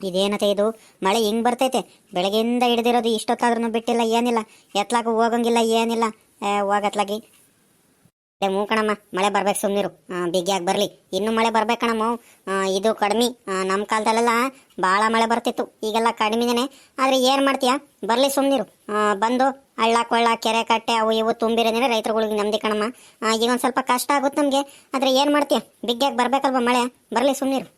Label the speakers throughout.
Speaker 1: ಇದೇನತೆ ಇದು ಮಳೆ ಹಿಂಗ್ ಬರ್ತೈತೆ? ಬೆಳಗ್ಗೆಯಿಂದ ಹಿಡ್ದಿರೋದು ಇಷ್ಟೊತ್ತಾದ್ರೂ ಬಿಟ್ಟಿಲ್ಲ, ಏನಿಲ್ಲ. ಎತ್ಲಾಗ ಹೋಗಂಗಿಲ್ಲ, ಏನಿಲ್ಲ. ಹೋಗತ್ಲಾಗಿ ಮೂ ಕಣಮ್ಮ, ಮಳೆ ಬರ್ಬೇಕು ಸುಮ್ಮನಿರು ಬಿಗಿಯಾಗಿ ಬರಲಿ. ಇನ್ನು ಮಳೆ ಬರ್ಬೇಕು ಕಣಮ್ಮ. ಇದು ಕಡಿಮೆ. ನಮ್ಮ ಕಾಲದಲ್ಲೆಲ್ಲ ಭಾಳ ಮಳೆ ಬರ್ತಿತ್ತು. ಈಗೆಲ್ಲ ಕಡಿಮೆನೇ ಆದರೆ ಏನು ಮಾಡ್ತೀಯ? ಬರಲಿ ಸುಮ್ಮನಿರು ಬಂದು ಹಳ್ಳ ಕೊಳ್ಳ, ಕೆರೆ ಕಟ್ಟೆ ಅವು ಇವು ತುಂಬಿರೋದ್ರೆ ರೈತರುಗಳಿಗೆ ನೆಮ್ಮದಿ ಕಣಮ್ಮ. ಈಗ ಒಂದು ಸ್ವಲ್ಪ ಕಷ್ಟ ಆಗುತ್ತೆ ನಮಗೆ. ಆದರೆ ಏನು ಮಾಡ್ತೀಯ? ಬಿಗ್ಯಾಗಿ ಬರ್ಬೇಕಲ್ವ ಮಳೆ? ಬರಲಿ ಸುಮ್ಮನಿರು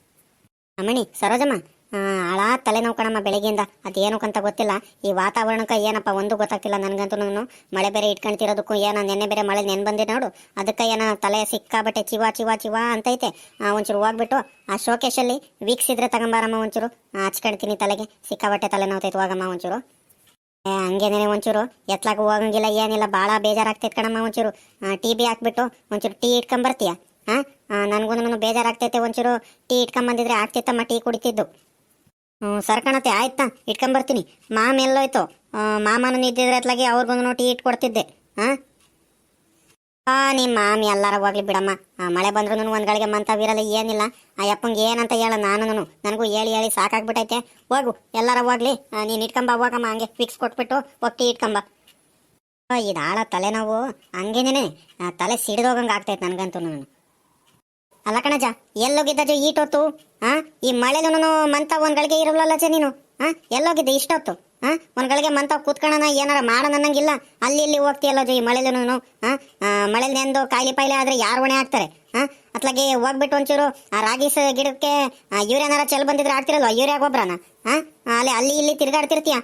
Speaker 1: ಅಮ್ಮಣಿ, ಸರೋಜಮ್ಮ ಹಳ ತಲೆನೋವು ಕಣಮ್ಮ ಬೆಳಗ್ಗೆಯಿಂದ. ಅದೇನಕ್ಕಂತ ಗೊತ್ತಿಲ್ಲ. ಈ ವಾತಾವರಣಕ್ಕೆ ಏನಪ್ಪ ಒಂದು ಗೊತ್ತಾಗ್ತಿಲ್ಲ ನನಗಂತೂ ಮಳೆ ಬೇರೆ ಇಟ್ಕೊಂತಿರೋದಕ್ಕೂ ಏನೋ ನೆನ್ನೆ ಬೇರೆ ಮಳೆ ನೆನ್ ಬಂದೆ ನೋಡು. ಅದಕ್ಕೆ ಏನೋ ತಲೆ ಸಿಕ್ಕಾಬಟ್ಟೆ ಚಿವಾ ಚಿವಾ, ಚಿವ ಅಂತೈತೆ. ಒಂಚೂರು ಹೋಗ್ಬಿಟ್ಟು ಆ ಶೋಕೇಶಲ್ಲಿ ವೀಕ್ಷಿಸಿದ್ರೆ ತಗೊಂಬಾರಮ್ಮ ಒಂಚೂರು. ಹಚ್ಕೊಳ್ತೀನಿ ತಲೆಗೆ. ಸಿಕ್ಕಾಬಟ್ಟೆ ತಲೆನೋತೈತೆ ಹೋಗಮ್ಮ ಒಂಚೂರು. ಹಂಗೇನೇ ಒಂಚೂರು. ಎತ್ಲಾಗ ಹೋಗಂಗಿಲ್ಲ, ಏನಿಲ್ಲ. ಭಾಳ ಬೇಜಾರಾಗ್ತೈತೆ ಕಣಮ್ಮ ಒಂಚೂರು. ಟೀ ಬಿ ಹಾಕ್ಬಿಟ್ಟು ಒಂಚೂರು ಟೀ ಇಟ್ಕೊಂಬರ್ತೀಯ? ಹಾಂ ನನಗೂ ಬೇಜಾರಾಗ್ತೈತೆ ಒಂಚೂರು. ಟೀ ಇಟ್ಕೊಂಬಂದಿದ್ರೆ ಆಗ್ತಿತ್ತಮ್ಮ ಟೀ ಕುಡಿತಿದ್ದು. ಹ್ಞೂ ಸರ್ಕಣತೆ ಆಯ್ತಾ ಇಟ್ಕೊಂಬರ್ತೀನಿ. ಮಾಮ ಎಲ್ಲೋಯ್ತು. ಮಾಮನ ಇದ್ದಿದ್ರೆ ಅತ್ಲಾಗಿ ಅವ್ರಿಗೊಂದು ಟೀ ಇಟ್ಕೊಡ್ತಿದ್ದೆ ಹಾಂ ಆ? ನಿಮ್ಮ ಮಾಮಿ ಎಲ್ಲಾರ ಹೋಗ್ಲಿ ಬಿಡಮ್ಮ. ಮಳೆ ಬಂದ್ರೂ ಒಂದು ಗಳಿಗೆ ಮಂತವಿರಲ್ಲ ಏನಿಲ್ಲ. ಆ ಅಪ್ಪಂಗೆ ಏನಂತ ಹೇಳ ನಾನು ನನಗೂ ಹೇಳಿ ಹೇಳಿ ಸಾಕಾಗ್ಬಿಟ್ಟೈತೆ ಹೋಗು, ಎಲ್ಲಾರ ಹೋಗ್ಲಿ. ನೀನು ಇಟ್ಕೊಂಬ, ಹೋಗಮ್ಮ, ಹಂಗೆ ಫಿಕ್ಸ್ ಕೊಟ್ಬಿಟ್ಟು ಹೋಗ್ತಿ, ಇಟ್ಕೊಂಬ. ಇದು ಆಳ ತಲೆನೋವು. ಹಂಗೇನೇನೆ? ತಲೆ ಸಿಡಿದೋಗಂಗೆ ಆಗ್ತೈತೆ ನನಗಂತೂ ನಾನು ಅಲ್ಲ ಕಣಜ, ಎಲ್ಲೋಗಿದ್ದ ಈಟೊತ್ತು ಹಾ ಈ ಮಳೆಲೂನು ಮಂತ ಒಂದ್ ಗಳಿಗೆ ಇರಲ್ಲ ಜ ನೀನು? ಹಾ ಎಲ್ಲೋಗಿದ್ದೆ ಇಷ್ಟೊತ್ತು? ಹಾ ಒಂದ್ ಗಳಿಗೆ ಮಂತ ಕೂತ್ಕೊಳ್ಳೋಣ ಏನಾರ ಮಾಡೋಣ ಅಲ್ಲಿ ಇಲ್ಲಿ ಹೋಗ್ತೀಯಲ್ಲ ಜೊ ಈ ಮಳೆಲೂ ಹಾ ಮಳೆ ನೆಂದು ಕಾಯಿಲೆ ಪಾಯಿಲೆ ಆದ್ರೆ ಯಾರು ಹೊಣೆ ಹಾಕ್ತಾರೆ? ಹಾ ಅತ್ಲಾಗೆ ಹೋಗ್ಬಿಟ್ಟು ಒಂಚೂರು ಆ ರಾಗಿ ಸ ಗಿಡಕ್ಕೆ ಆ, ಯೂರಿಯಾನಾರ ಚೆಲ್ ಬಂದಿದ್ರೆ ಆಡ್ತಿರಲ್ವಾ? ಯೂರಿಯಾ ಗೊಬ್ಬರನ ಹಾ ಅಲ್ಲಿ ಅಲ್ಲಿ ಇಲ್ಲಿ ತಿರ್ಗಾಡ್ತಿರ್ತೀಯ?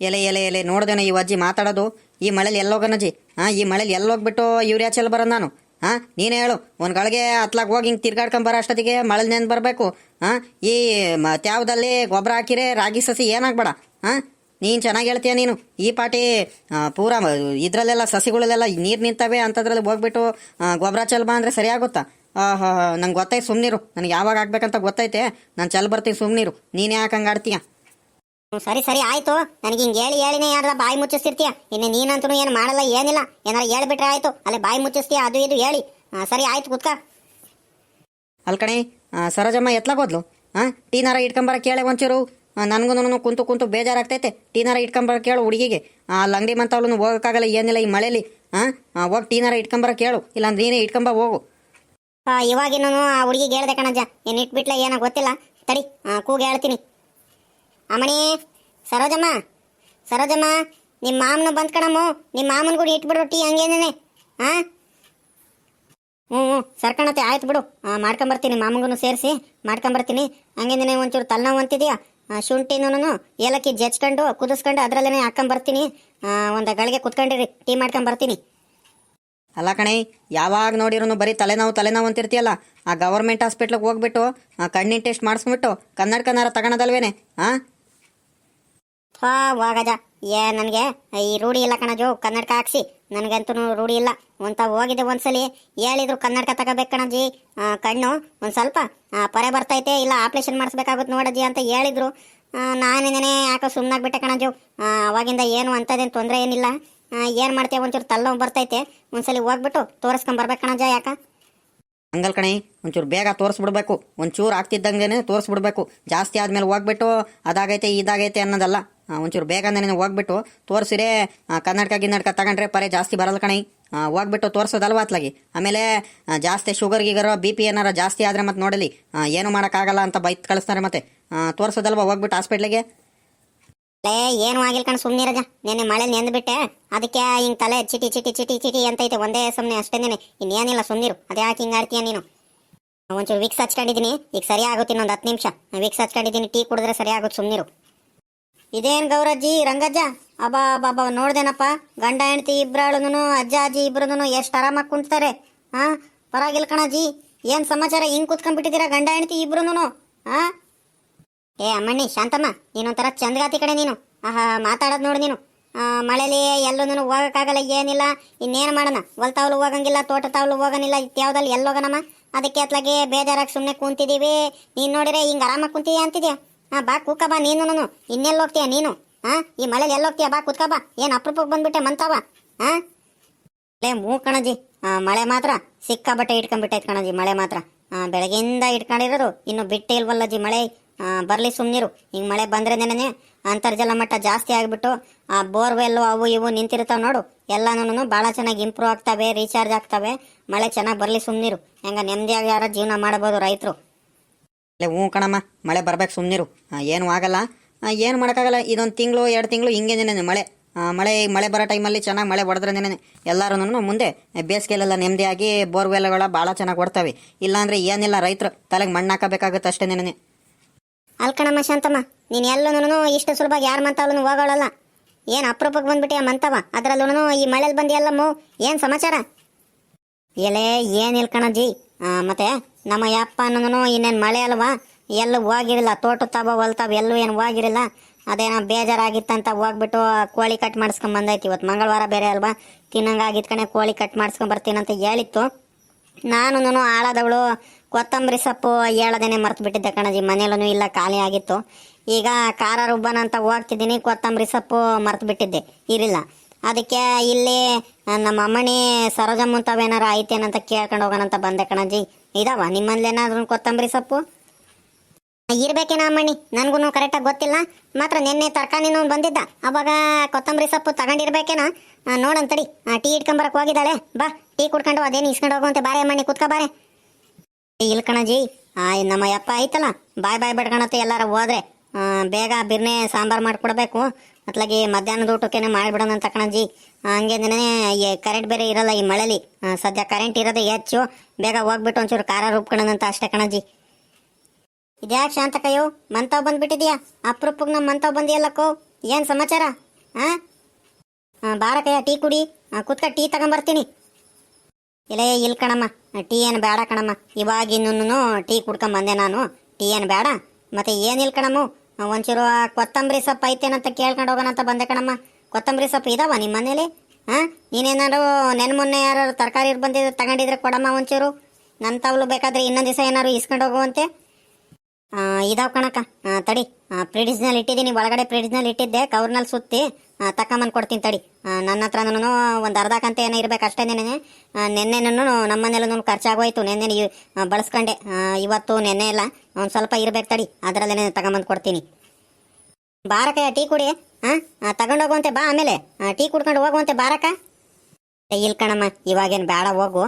Speaker 2: ಎಲೆ ಎಲೆ ಎಲೆ ನೋಡ್ದೇನ ಈ ಅಜ್ಜಿ ಮಾತಾಡೋದು. ಈ ಮಳೇಲಿ ಎಲ್ಲೋಗನಜ್ಜಿ ಹಾ ಈ ಮಳೇಲಿ ಎಲ್ಲೋಗ್ಬಿಟ್ಟು ಯೂರಿಯಾ ಚೆಲ್ ಬರೋದು ನಾನು? ಹಾ, ನೀನೇ ಹೇಳು. ಒಂದು ಗಳಿಗೆ ಹತ್ಲಾಗ ಹೋಗಿ ಹಿಂಗೆ ತಿರ್ಗಾಡ್ಕೊಂಡ್ ಬರೋ ಅಷ್ಟೊತ್ತಿಗೆ ಮಳೆ ನೆನ್ ಬರಬೇಕು. ಹಾಂ, ಈ ತ್ಯಾವ್ದಲ್ಲಿ ಗೊಬ್ಬರ ಹಾಕಿರೆ ರಾಗಿ ಸಸಿ ಏನಾಗ್ಬೇಡ. ಹಾ, ನೀನು ಚೆನ್ನಾಗಿ ಹೇಳ್ತೀಯ ನೀನು. ಈ ಪಾಟಿ ಪೂರ ಇದ್ರಲ್ಲೆಲ್ಲ ಸಸಿಗಳಲ್ಲೆಲ್ಲ ನೀರು ನಿಂತವೆ ಅಂತದ್ರಲ್ಲಿ ಹೋಗ್ಬಿಟ್ಟು ಗೊಬ್ಬರ ಚಲ್ಬ ಅಂದರೆ ಸರಿ ಆಗುತ್ತಾ ನಂಗೆ ಗೊತ್ತೈತೆ ಸುಮ್ಮನಿರು ನನಗೆ ಯಾವಾಗ ಆಗ್ಬೇಕಂತ ಗೊತ್ತೈತೆ ನಾನು ಚೆಲ್ ಬರ್ತೀನಿ ಸುಮ್ಮನಿರು ನೀನೇ ಯಾಕೆ ಹಂಗೆ ಆಡ್ತೀಯ?
Speaker 1: ಸರಿ ಸರಿ ಆಯ್ತು. ನನಗೆ ಹಿಂಗೆ ಹೇಳಿ ಹೇಳಿನೇ ಯಾರ ಬಾಯಿ ಮುಚ್ಚಿಸ್ತಿರ್ತೀಯ? ಇನ್ನು ನೀನಂತೂ ಏನು ಮಾಡಲ್ಲ ಏನಿಲ್ಲ. ಏನಾರ ಹೇಳ್ಬಿಟ್ರೆ ಆಯ್ತು. ಅಲ್ಲಿ ಬಾಯಿ ಮುಚ್ಚಿಸ್ತೀಯ ಅದು ಇದು ಹೇಳಿ. ಸರಿ ಆಯ್ತು ಕುತ್ಕ.
Speaker 2: ಅಲ್ಕಣೆ ಸರೋಜಮ್ಮ ಎತ್ಲಾಗೋದ್ಲು ಹಾಂ ಟೀನಾರ ಇಟ್ಕೊಂಬರ ಕೇಳೆ ಒಂಚೂರು. ನನಗೂ ಕುಂತು ಕುಂತು ಬೇಜಾರಾಗ್ತೈತೆ. ಟೀನಾರ ಇಟ್ಕೊಂಬರ ಕೇಳು ಹುಡುಗಿಗೆ. ಅಲ್ಲಿ ಅಂಗಡಿ ಮಂತವ್ಳು ಹೋಗೋಕ್ಕಾಗಲ್ಲ ಏನಿಲ್ಲ ಈ ಮಳೇಲಿ. ಹಾಂ ಹೋಗಿ ಟೀನಾರ ಇಟ್ಕೊಂಬರ ಕೇಳು. ಇಲ್ಲಾಂದ್ರೆ ನೀನೇ ಇಟ್ಕೊಂಬ ಹೋಗು.
Speaker 1: ಇವಾಗಿನೂ ಆ ಹುಡುಗಿಗೆ ಹೇಳ್ದೆ ಕಣಜ್ಜ. ಏನು ಇಟ್ಬಿಟ್ಲ ಏನೋ ಗೊತ್ತಿಲ್ಲ. ತಡಿ ಕೂಗಿ ಹೇಳ್ತೀನಿ. ಅಮ್ಮಣಿ ಸರೋಜಮ್ಮ ಸರೋಜಮ್ಮ ನಿಮ್ಮ ಮಾಮನ ಬಂದ್ ಕಣಮ್ಮ ನಿಮ್ಮ ಮಾಮನ ಕೂಡ ಇಟ್ಬಿಡು ಟೀ ಹಂಗೇನೇನೆ ಹಾಂ ಹ್ಞೂ ಹ್ಞೂ ಸರ್ಕಣತೆ ಆಯ್ತು ಬಿಡು. ಮಾಡ್ಕೊಂಬರ್ತೀನಿ ಮಾಮಗೂ ಸೇರಿಸಿ, ಮಾಡ್ಕೊಂಬರ್ತೀನಿ. ಹಂಗೇನೇ ಒಂಚೂರು ತಲೆನೋವು ಅಂತಿದೆಯಾ? ಶುಂಠಿನೂ ಏಲಕ್ಕಿ ಜಚ್ಕೊಂಡು ಕುದಿಸ್ಕೊಂಡು ಅದರಲ್ಲೇ ಹಾಕೊಂಬರ್ತೀನಿ. ಒಂದು ಗಳಿಗೆ ಕುತ್ಕೊಂಡಿರಿ, ಟೀ ಮಾಡ್ಕೊಂಬರ್ತೀನಿ.
Speaker 2: ಅಲ್ಲ ಕಣೆ, ಯಾವಾಗ ನೋಡಿರೋನು ಬರೀ ತಲೆನೋವು ತಲೆನೋವು ಅಂತಿರ್ತೀಯಲ್ಲ? ಆ ಗೌರ್ಮೆಂಟ್ ಹಾಸ್ಪಿಟ್ಲಿಗೆ ಹೋಗ್ಬಿಟ್ಟು ಕಣ್ಣಿನ ಟೆಸ್ಟ್ ಮಾಡಿಸ್ಬಿಟ್ಟು ಕನ್ನಡ ತಗೊಳೋದಲ್ವೇನೆ ಹಾಂ
Speaker 1: ಹಾ ವಾಗಜ ಏ, ನನಗೆ ಈ ರೂಢಿ ಇಲ್ಲ ಕಣಜು ಕನ್ನಡಕ ಹಾಕ್ಸಿ. ನನಗಂತೂ ರೂಢಿ ಇಲ್ಲ. ಒಂತ ಹೋಗಿದ್ದೆ ಒಂದ್ಸಲಿ. ಹೇಳಿದ್ರು ಕನ್ನಡಕ ತಗೋಬೇಕು ಕಣಜಿ. ಕಣ್ಣು, ಒಂದು ಸ್ವಲ್ಪ ಪರೆ ಬರ್ತೈತೆ, ಇಲ್ಲ ಆಪ್ರೇಷನ್ ಮಾಡಿಸ್ಬೇಕಾಗುತ್ತೆ ನೋಡಜ್ಜಿ ಅಂತ ಹೇಳಿದ್ರು. ನಾನೇನೇ ಯಾಕೋ ಸುಮ್ಮನಾಗ್ಬಿಟ್ಟೆ ಕಣಜು. ಅವಾಗಿಂದ ಏನು ಅಂತದೇನು ತೊಂದರೆ ಏನಿಲ್ಲ. ಏನು ಮಾಡ್ತೀಯ ಒಂಚೂರು ತಲ್ಲೋ ಬರ್ತೈತೆ. ಒಂದ್ಸಲಿ ಹೋಗ್ಬಿಟ್ಟು ತೋರಿಸ್ಕೊಂಬರ್ಬೇಕು ಕಣಜ ಯಾಕ?
Speaker 2: ಹಂಗಲ್ ಕಣೆ, ಒಂಚೂರು ಬೇಗ ತೋರಿಸ್ಬಿಡ್ಬೇಕು. ಒಂಚೂರು ಆಗ್ತಿದ್ದಂಗೆ ತೋರಿಸ್ಬಿಡ್ಬೇಕು. ಜಾಸ್ತಿ ಆದಮೇಲೆ ಹೋಗ್ಬಿಟ್ಟು ಅದಾಗೈತೆ, ಇದಾಗೈತೆ ಅನ್ನೋದಲ್ಲ. ಆ, ಬೇಗ ನನಗೆ ಹೋಗ್ಬಿಟ್ಟು ತೋರ್ಸಿರೆ ಕರ್ನಾಟಕ ಗಿನ್ನಡಕ ತಗೊಂಡ್ರೆ ಪರೇ ಜಾಸ್ತಿ ಬರಲ್ಲ ಕಣೆ. ಹೋಗ್ಬಿಟ್ಟು ತೋರಿಸೋದಲ್ವ ಅತ್ಲಾಗಿ. ಆಮೇಲೆ ಜಾಸ್ತಿ ಶುಗರ್ ಗೀಗರೋ ಬಿ ಪಿ ಏನಾರ ಜಾಸ್ತಿ ಆದರೆ ಮತ್ತೆ ನೋಡಲಿ. ಏನು ಮಾಡೋಕ್ಕಾಗಲ್ಲ ಅಂತ ಬೈತ್ ಕಳಿಸ್ತಾರೆ ಮತ್ತೆ. ತೋರಿಸೋದಲ್ವ ಹೋಗ್ಬಿಟ್ಟು ಹಾಸ್ಪಿಟ್ಲಿಗೆ
Speaker 1: ಲೇ ಏನು ಆಗಿಲ್ಲ ಕಣ ಸುಮ್ಮನಿರಜ ನೆನ್ನೆ ಮಳೆ ನೆಂದ್ಬಿಟ್ಟೆ ಅದಕ್ಕೆ ಹಿಂಗೆ ತಲೆ ಚಿಟಿ ಚಿಟಿ ಚಿಟಿ ಚಿಟಿ ಅಂತೈತೆ ಒಂದೇ ಸಮನೆ ಅಷ್ಟೇನೆ ಇನ್ನೇನಿಲ್ಲ ಸುಮ್ಮನಿರು ಅದ್ಯಾಕೆ ಹಿಂಗೆ ಆಡ್ತೀಯ ನೀನು? ಒಂಚೂರು ವಿಕ್ಸ್ ಹಚ್ಕೊಂಡಿದ್ದೀನಿ. ಈಗ ಸರಿ ಆಗುತ್ತೆ ಇನ್ನೊಂದು ಹತ್ತು ನಿಮಿಷ. ವಿಕ್ಸ್ ಹಚ್ಕೊಂಡಿದ್ದೀನಿ ಟೀ ಕುಡಿದ್ರೆ ಸರಿ ಆಗುತ್ತೆ ಸುಮ್ಮನಿರು ಇದೇನ್ ಗೌರಜ್ಜಿ, ರಂಗಜ್ಜ? ಅಬ್ಬಾ ಬಾಬಾ ನೋಡ್ದೇನಪ್ಪ. ಗಂಡ, ಹೆಂಡತಿ ಇಬ್ರಾಳುನು ಅಜ್ಜ, ಅಜ್ಜಿ ಇಬ್ಬರದೂ ಎಷ್ಟು ಆರಾಮಾಗಿ ಕುಂತಾರೆ ಹಾಂ ಪರವಾಗಿಲ್ಲ ಕಣಜ್ಜಿ. ಏನು ಸಮಾಚಾರ? ಹಿಂಗೆ ಕುತ್ಕೊಂಡ್ಬಿಟ್ಟಿದ್ದೀರಾ ಗಂಡ, ಹೆಂಡತಿ ಇಬ್ರುನು ಹಾಂ ಏ, ಅಮ್ಮಣ್ಣಿ, ಶಾಂತಮ್ಮ, ನೀನೊಂಥರ ಚಂದಗಾತಿ ಕಡೆ ನೀನು. ಆಹಾ, ಮಾತಾಡೋದು ನೋಡು ನೀನು. ಮಳೆಲಿ ಎಲ್ಲೂ ಹೋಗೋಕ್ಕಾಗಲ್ಲ, ಏನಿಲ್ಲ. ಇನ್ನೇನು ಮಾಡೋಣ? ಹೊಲ್ತಾವ್ಲು ಹೋಗಂಗಿಲ್ಲ, ತೋಟ ತಾವ್ಲು ಹೋಗಂಗಿಲ್ಲ ಇತ್ಯಾವ್ದಲ್ಲಿ ಎಲ್ಲಿ ಹೋಗೋಣಮ್ಮ? ಅದಕ್ಕೆ ಅತ್ಲಾಗೆ ಬೇಜಾರಾಗಿ ಸುಮ್ಮನೆ ಕೂತಿದ್ದೀವಿ ನೀನು ನೋಡಿದ್ರೆ ಹಿಂಗೆ ಆರಾಮಾಗಿ ಕುಂತಿದ್ಯಾ ಅಂತಿದ್ಯಾ? ಹಾಂ, ಬಾ ಕೂಕ ಬಾ, ನೀನು ಇನ್ನೆಲ್ಲಿ ಹೋಗ್ತೀಯ ನೀನು? ಹಾಂ, ಈ ಮಳೆಲಿ ಎಲ್ಲಿ ಹೋಗ್ತೀಯ? ಬಾ, ಕೂತ್ಕ ಬಾ. ಏನು ಅಪರೂಪಕ್ಕೆ ಬಂದ್ಬಿಟ್ಟೆ ಮಂತಾವ? ಹಾಂ? ಲೇ ಮೂ ಕಣಜಿ. ಮಳೆ ಮಾತ್ರ. ಸಿಕ್ಕಾಬಟ್ಟೆ ಇಟ್ಕೊಂಡ್ಬಿಟ್ಟೈತೆ ಕಣಜಿ, ಮಳೆ ಮಾತ್ರ. ಬೆಳಗ್ಗೆಯಿಂದ ಇಟ್ಕೊಂಡಿರೋದು. ಇನ್ನು ಬಿಟ್ಟೇ ಇಲ್ವಲ್ಲಜಿ ಮಳೆ. ಬರಲಿ ಸುಮ್ಮನಿರು ಹಿಂಗೆ ಮಳೆ ಬಂದ್ರೆ ನೆನೆ ಅಂತರ್ಜಲ ಮಟ್ಟ ಜಾಸ್ತಿ ಆಗಿಬಿಟ್ಟು ಆ ಬೋರ್ವೆಲ್ಲು ಅವು ಇವು ನಿಂತಿರ್ತಾವೆ ನೋಡು. ಎಲ್ಲನೂ ಭಾಳ ಚೆನ್ನಾಗಿ ಇಂಪ್ರೂವ್ ಆಗ್ತವೆ ರೀಚಾರ್ಜ್ ಆಗ್ತವೆ. ಮಳೆ ಚೆನ್ನಾಗಿ ಬರಲಿ ಸುಮ್ಮನಿರು ಹೆಂಗ ನೆಮ್ಮದಿಯಾಗಿ ಯಾರೋ ಜೀವನ ಮಾಡ್ಬೋದು ರೈತರು.
Speaker 2: ಲೇ, ಹ್ಞೂ ಕಣಮ್ಮ, ಮಳೆ ಬರ್ಬೇಕು ಸುಮ್ಮನಿರು ಏನು ಆಗಲ್ಲ. ಏನು ಮಾಡೋಕ್ಕಾಗಲ್ಲ. ಇದೊಂದು ತಿಂಗಳು, ಎರಡು ತಿಂಗಳು ಹಿಂಗೆ ನೆನೆ ಮಳೆ. ಮಳೆ ಮಳೆ ಬರೋ ಟೈಮಲ್ಲಿ ಚೆನ್ನಾಗಿ ಮಳೆ ಹೊಡೆದ್ರೆ ನೆನೆ ಎಲ್ಲರೂ ಮುಂದೆ ಬೇಸಿಗೆಲೆಲ್ಲ ನೆಮ್ಮದಿಯಾಗಿ ಬೋರ್ವೆಲ್ಗಳ ಭಾಳ ಚೆನ್ನಾಗಿ ಕೊಡ್ತವೆ ಇಲ್ಲಾಂದರೆ ಏನಿಲ್ಲ, ರೈತರು ತಲೆಗೆ ಮಣ್ಣು ಹಾಕಬೇಕಾಗುತ್ತೆ ಅಷ್ಟೇ ನೆನೆ
Speaker 1: ಅಲ್ಕಣಮ್ಮ ಶಾಂತಮ್ಮ, ನೀನು ಎಲ್ಲೂ ಇಷ್ಟು ಸುಲಭವಾಗಿ ಯಾರು ಮಂತವೂ ಹೋಗೋಳಲ್ಲ. ಏನು ಅಪರೂಪಕ್ಕೆ ಬಂದ್ಬಿಟ್ಟೆ ಮಂತವ ಅದರಲ್ಲೂ ಈ ಮಳೆಲಿ ಬಂದು ಎಲ್ಲಮ್ಮ ಏನು ಸಮಾಚಾರ? ಎಲೆ ಏನಿಲ್ಲ ಮತ್ತೆ ನಮ್ಮ ಯಪ್ಪ ಅನ್ನೋನು ಇನ್ನೇನು ಮಳೆ ಅಲ್ವಾ? ಎಲ್ಲೂ ಹೋಗಿರಲಿಲ್ಲ. ತೋಟ ತಬ ಹೊಲ್ತಾವ ಎಲ್ಲೂ ಏನು ಹೋಗಿರಲಿಲ್ಲ. ಅದೇನೋ ಬೇಜಾರಾಗಿತ್ತಂತ ಹೋಗ್ಬಿಟ್ಟು ಕೋಳಿ ಕಟ್ ಮಾಡಿಸ್ಕೊಂಡ್ ಬಂದೈತಿ. ಇವತ್ತು ಮಂಗಳವಾರ ಬೇರೆ ಅಲ್ವಾ? ತಿನ್ನಂಗಾಗಿದ್ ಕಣೆ ಕೋಳಿ ಕಟ್ ಮಾಡಿಸ್ಕೊಂಬರ್ತೀನಂತ ಹೇಳಿತ್ತು. ನಾನು ಆಳದವಳು ಕೊತ್ತಂಬರಿ ಸೊಪ್ಪು ಹೇಳದೇನೆ ಮರ್ತು ಬಿಟ್ಟಿದ್ದೆ ಕಣಜಿ. ಮನೇಲೂ ಇಲ್ಲ, ಖಾಲಿ ಆಗಿತ್ತು. ಈಗ ಖಾರ ರುಬ್ಬನ ಅಂತ ಹೋಗ್ತಿದ್ದೀನಿ. ಕೊತ್ತಂಬರಿ ಸೊಪ್ಪು ಮರ್ತು ಬಿಟ್ಟಿದ್ದೆ. ಇರಿಲ್ಲ ಅದಕ್ಕೆ ಇಲ್ಲಿ ನಮ್ಮ ಅಮ್ಮಣಿ ಸರೋಜಮ್ಮಂತವೇನಾರ ಐತೇನಂತ ಕೇಳ್ಕೊಂಡು ಹೋಗೋಣಂತ ಬಂದೆ ಕಣಜಿ ಇದಾವ ನಿಮ್ಮಲ್ಲಿ ಏನಾದ್ರು ಕೊತ್ತಂಬರಿ ಸೊಪ್ಪು? ಇರ್ಬೇಕೇನ ಅಮ್ಮಣಿ ನನಗೂ ಕರೆಕ್ಟಾಗಿ ಗೊತ್ತಿಲ್ಲ. ಮಾತ್ರ ನಿನ್ನೆ ತರಕಾರಿನೂ ಬಂದಿದ್ದ. ಅವಾಗ ಕೊತ್ತಂಬರಿ ಸೊಪ್ಪು ತಗೊಂಡಿರ್ಬೇಕೇನ? ನೋಡಂತಡಿ ಟೀ ಇಟ್ಕೊಂಬರಕ್ ಹೋಗಿದ್ದಾಳೆ. ಬಾ, ಟೀ ಕುಡ್ಕೊಂಡು ಅದೇನು ಇಸ್ಕೊಂಡು ಹೋಗುವಂತೆ ಬಾರೆ ಅಮ್ಮಣಿ ಕುತ್ಕ ಬಾರೆ. ಇಲ್ಲಿ ಕಣಜಿ ನಮ್ಮ ಅಪ್ಪ ಐತಲ್ಲ ಬಾಯ್ ಬಾಯ್ ಬಿಡ್ಕೊಳತ್ತೆ ಎಲ್ಲಾರ ಹೋದ್ರೆ. ಬೇಗ ಬಿರ್ನೆ ಸಾಂಬಾರು ಮಾಡ್ಕೊಡ್ಬೇಕು. ಅತ್ಲಾಗಿ ಮಧ್ಯಾಹ್ನದ ಊಟಕ್ಕೇನೆ ಮಾಡಿಬಿಡೋಣ ಅಂತ ಕಣಜಿ ಹಂಗೆ ನೆನೆ ಕರೆಂಟ್ ಬೇರೆ ಇರಲ್ಲ ಈ ಮಳೆಲಿ. ಸದ್ಯ ಕರೆಂಟ್ ಇರೋದೇ ಹೆಚ್ಚು. ಬೇಗ ಹೋಗ್ಬಿಟ್ಟು ಒಂಚೂರು ಖಾರ ರುಬ್ಕೊಳ್ಳೋಣಂತ ಅಷ್ಟೇ ಕಣಜಿ ಇದ್ಯಾಕೆ ಶಾಂತಕಯ್ಯೋ, ಮಂತಾವ್ ಬಂದ್ಬಿಟ್ಟಿದ್ಯಾ? ಅಪ್ರೂಪಕ್ಕೆ ನಮ್ಮ ಮಂತಾವ್ ಬಂದಿಯಲ್ಲಕ್ಕೋ? ಏನು ಸಮಾಚಾರ? ಹಾಂ ಬಾರಕಯ್ಯ, ಟೀ ಕುಡಿ. ಕುತ್ಕ, ಟೀ ತಗೊಂಬರ್ತೀನಿ. ಇಲ್ಲೇ ಇಲ್ಲ ಕಣಮ್ಮ. ಟೀ ಏನು ಬೇಡ ಕಣಮ್ಮ. ಇವಾಗಿನ್ನೂ ಟೀ ಕುಡ್ಕೊಂಬಂದೆ ನಾನು. ಟೀ ಏನು ಬೇಡ ಮತ್ತೆ ಏನಿಲ್ಲ ಕಣಮ್ಮ? ಒಂಚೂರು ಕೊತ್ತಂಬರಿ ಸೊಪ್ಪು ಐತೇನಂತ ಕೇಳ್ಕೊಂಡು ಹೋಗೋಣ ಅಂತ ಬಂದೆ ಕಣಮ್ಮ. ಕೊತ್ತಂಬರಿ ಸೊಪ್ಪು ಇದಾವ ನಿಮ್ಮ ಮನೇಲಿ? ಹಾಂ? ನೀನೇನಾದ್ರು ನೆನ್ ಮೊನ್ನೆ ಯಾರು ತರಕಾರಿ ಬಂದಿದ್ರೆ ತಗೊಂಡಿದ್ರೆ ಕೊಡಮ್ಮ ಒಂಚೂರು. ನನ್ನ ತವಲು ಬೇಕಾದ್ರೆ ಇನ್ನೊಂದು ದಿವಸ ಏನಾದ್ರು ಇಸ್ಕೊಂಡು ಹೋಗುವಂತೆ ಇದಾವ್ ಕಣಕ್ಕ. ತಡಿ. ಫ್ರಿಡ್ಜ್ನಲ್ಲಿ ಇಟ್ಟಿದ್ದೀನಿ. ಒಳಗಡೆ ಫ್ರಿಡ್ಜ್ನಲ್ಲಿ ಇಟ್ಟಿದ್ದೆ. ಕವರ್ನಲ್ಲಿ ಸುತ್ತಿ ತಕೊಂಬಂದು ಕೊಡ್ತೀನಿ ತಡಿ. ನನ್ನ ಹತ್ರ ಹತ್ರನೂ ಒಂದು ಅರ್ಧ ಕಂತೆ ಏನೋ ಇರ್ಬೇಕು ಅಷ್ಟೇ ನೆನೆ. ನೆನ್ನೆನೂ ನಮ್ಮನೆಲ್ಲೂ ಖರ್ಚಾಗೋಯ್ತು ನೆನ್ನೆ ಬಳಸ್ಕೊಂಡೆ. ಇವತ್ತು ನೆನ್ನೆ ಇಲ್ಲ. ಒಂದು ಸ್ವಲ್ಪ ಇರ್ಬೇಕು ತಡಿ. ಅದರಲ್ಲೇನೆ ತಗೊಂಬಂದು ಕೊಡ್ತೀನಿ. ಬಾರಕ ಟೀ ಕುಡಿ. ಹಾಂ ತಗೊಂಡೋಗುವಂತೆ ಬಾ ಆಮೇಲೆ. ಟೀ ಕುಡ್ಕೊಂಡು ಹೋಗುವಂತೆ ಬಾರಕ. ಇಲ್ಲಿ ಕಣಮ್ಮ, ಇವಾಗೇನು ಬೇಡ, ಹೋಗು.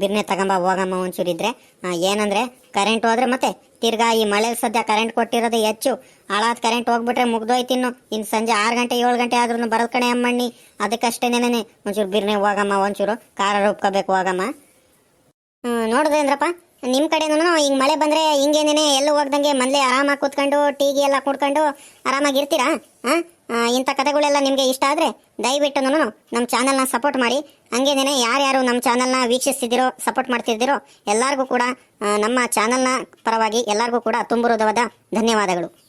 Speaker 1: ಬಿರ್ನೆ ತಗೊಂಬ, ಹೋಗಮ್ಮ ಒಂಚೂರಿದ್ರೆ ಏನಂದ್ರೆ ಕರೆಂಟ್ ಹೋದ್ರೆ ಮತ್ತೆ ತಿರ್ಗಾ ಈ ಮಳೆ ಸದ್ಯ ಕರೆಂಟ್ ಕೊಟ್ಟಿರೋದು ಹೆಚ್ಚು. ಹಾಳಾದ ಕರೆಂಟ್ ಹೋಗ್ಬಿಟ್ರೆ ಮುಗ್ದೋಯ್ತಿನ್ನು ಇನ್ನು. ಸಂಜೆ ಆರು ಗಂಟೆ ಏಳು ಗಂಟೆ ಆದ್ರೂ ಬರೋದ್ ಕಣೆ ಅಮ್ಮಣ್ಣಿ. ಅದಕ್ಕಷ್ಟೇನೇನೆ ಒಂಚೂರು ಬಿರ್ನೆ ಹೋಗಮ್ಮ ಒಂಚೂರು ಖಾರ ರುಬ್ಕೋಬೇಕು ಹೋಗಮ್ಮ. ಹ್ಮ್, ನೋಡಿದ್ರೇಂದ್ರಪ್ಪ ನಿಮ್ಮ ಕಡೆನೂ ಹಿಂಗೆ ಮಳೆ ಬಂದರೆ ಹಿಂಗೇನೇ ಎಲ್ಲೂ ಹೋಗ್ದಂಗೆ ಮೊದಲೇ ಆರಾಮಾಗಿ ಕೂತ್ಕೊಂಡು ಟೀಗೆ ಎಲ್ಲ ಕುಡ್ಕೊಂಡು ಆರಾಮಾಗಿ ಇರ್ತೀರಾ? ಹಾಂ ಇಂಥ ಕಥೆಗಳೆಲ್ಲ ನಿಮಗೆ ಇಷ್ಟ ಆದರೆ ದಯವಿಟ್ಟು ನಮ್ಮ ಚಾನಲ್ನ ಸಪೋರ್ಟ್ ಮಾಡಿ. ಹಂಗೇನೇ ಯಾರ್ಯಾರು ನಮ್ಮ ಚಾನಲ್ನ ವೀಕ್ಷಿಸ್ತಿದ್ದೀರೋ, ಸಪೋರ್ಟ್ ಮಾಡ್ತಿದ್ದೀರೋ ಎಲ್ಲರಿಗೂ ಕೂಡ ನಮ್ಮ ಚಾನಲ್ನ ಪರವಾಗಿ ಎಲ್ಲರಿಗೂ ಕೂಡ ತುಂಬ ಧನ್ಯವಾದಗಳು.